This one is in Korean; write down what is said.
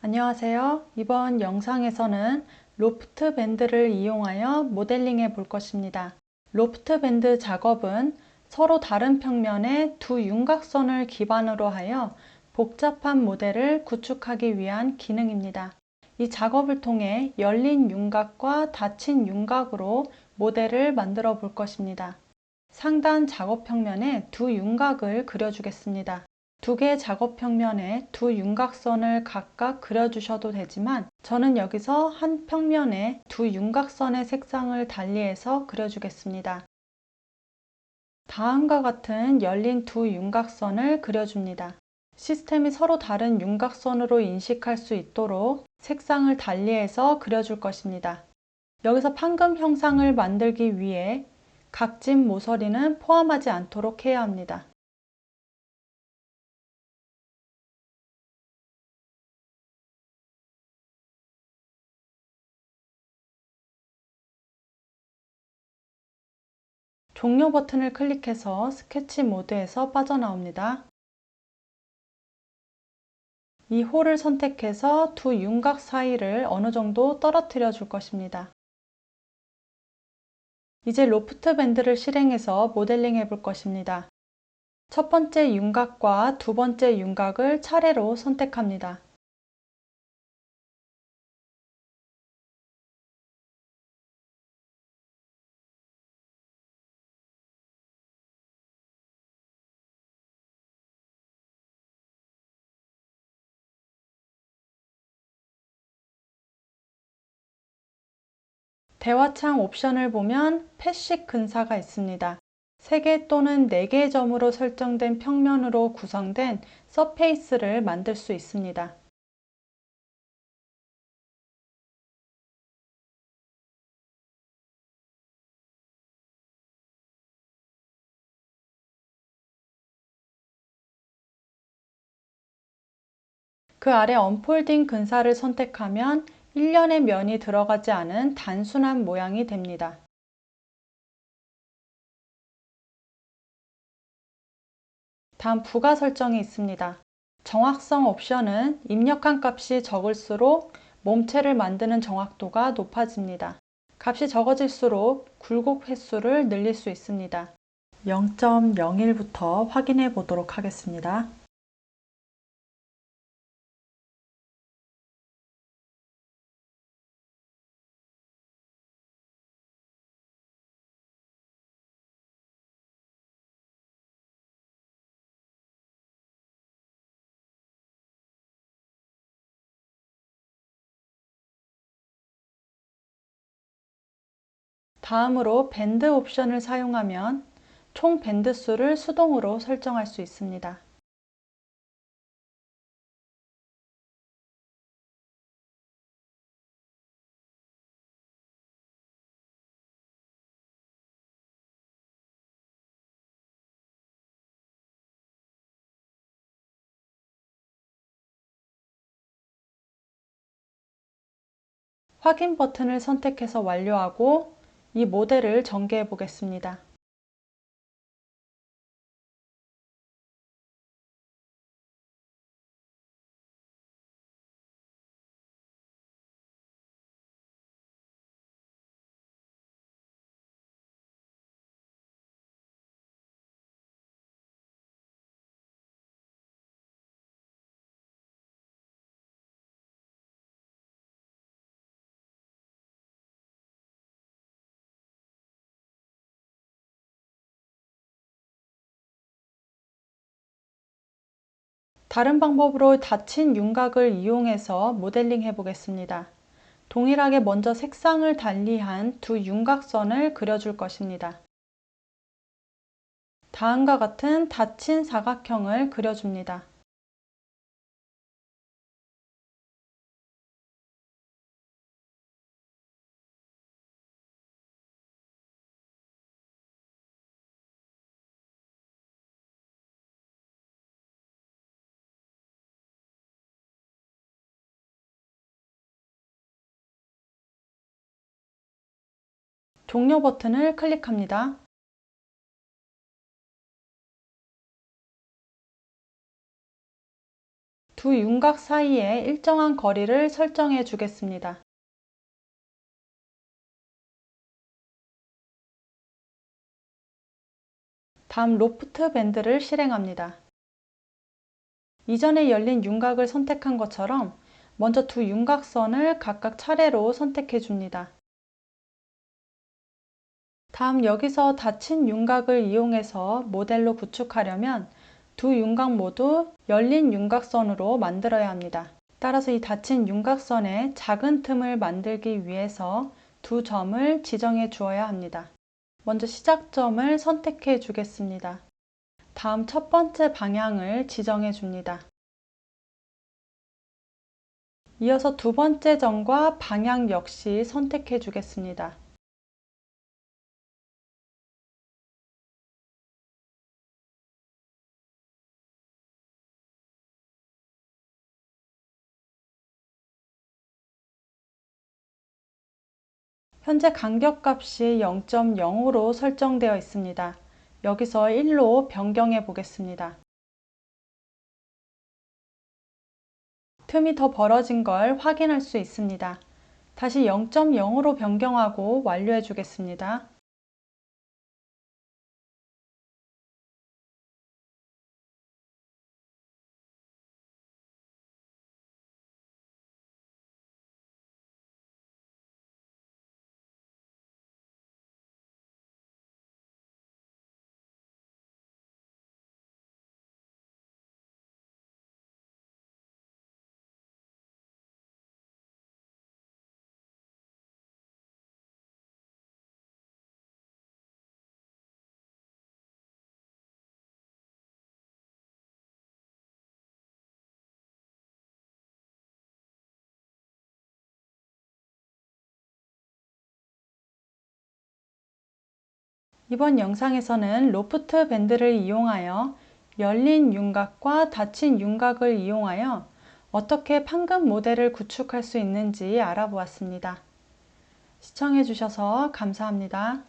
안녕하세요. 이번 영상에서는 로프트 밴드를 이용하여 모델링해 볼 것입니다. 로프트 밴드 작업은 서로 다른 평면의 두 윤곽선을 기반으로 하여 복잡한 모델을 구축하기 위한 기능입니다. 이 작업을 통해 열린 윤곽과 닫힌 윤곽으로 모델을 만들어 볼 것입니다. 상단 작업 평면에 두 윤곽을 그려주겠습니다. 두 개의 작업 평면에 두 윤곽선을 각각 그려주셔도 되지만 저는 여기서 한 평면에 두 윤곽선의 색상을 달리해서 그려주겠습니다. 다음과 같은 열린 두 윤곽선을 그려줍니다. 시스템이 서로 다른 윤곽선으로 인식할 수 있도록 색상을 달리해서 그려줄 것입니다. 여기서 판금 형상을 만들기 위해 각진 모서리는 포함하지 않도록 해야 합니다. 종료 버튼을 클릭해서 스케치 모드에서 빠져나옵니다. 이 홀을 선택해서 두 윤곽 사이를 어느 정도 떨어뜨려 줄 것입니다. 이제 로프트 밴드를 실행해서 모델링 해볼 것입니다. 첫 번째 윤곽과 두 번째 윤곽을 차례로 선택합니다. 대화창 옵션을 보면 패식 근사가 있습니다. 3개 또는 4개의 점으로 설정된 평면으로 구성된 서페이스를 만들 수 있습니다. 그 아래 언폴딩 근사를 선택하면 일련의 면이 들어가지 않은 단순한 모양이 됩니다. 다음 부가 설정이 있습니다. 정확성 옵션은 입력한 값이 적을수록 몸체를 만드는 정확도가 높아집니다. 값이 적어질수록 굴곡 횟수를 늘릴 수 있습니다. 0.01부터 확인해 보도록 하겠습니다. 다음으로 밴드 옵션을 사용하면 총 밴드 수를 수동으로 설정할 수 있습니다. 확인 버튼을 선택해서 완료하고 이 모델을 전개해 보겠습니다. 다른 방법으로 닫힌 윤곽을 이용해서 모델링 해 보겠습니다. 동일하게 먼저 색상을 달리한 두 윤곽선을 그려줄 것입니다. 다음과 같은 닫힌 사각형을 그려줍니다. 종료 버튼을 클릭합니다. 두 윤곽 사이에 일정한 거리를 설정해 주겠습니다. 다음 로프트 밴드를 실행합니다. 이전에 열린 윤곽을 선택한 것처럼 먼저 두 윤곽선을 각각 차례로 선택해 줍니다. 다음 여기서 닫힌 윤곽을 이용해서 모델로 구축하려면 두 윤곽 모두 열린 윤곽선으로 만들어야 합니다. 따라서 이 닫힌 윤곽선에 작은 틈을 만들기 위해서 두 점을 지정해 주어야 합니다. 먼저 시작점을 선택해 주겠습니다. 다음 첫 번째 방향을 지정해 줍니다. 이어서 두 번째 점과 방향 역시 선택해 주겠습니다. 현재 간격값이 0.05로 설정되어 있습니다. 여기서 1로 변경해 보겠습니다. 틈이 더 벌어진 걸 확인할 수 있습니다. 다시 0.0으로 변경하고 완료해 주겠습니다. 이번 영상에서는 로프트 밴드를 이용하여 열린 윤곽과 닫힌 윤곽을 이용하여 어떻게 판금 모델을 구축할 수 있는지 알아보았습니다. 시청해 주셔서 감사합니다.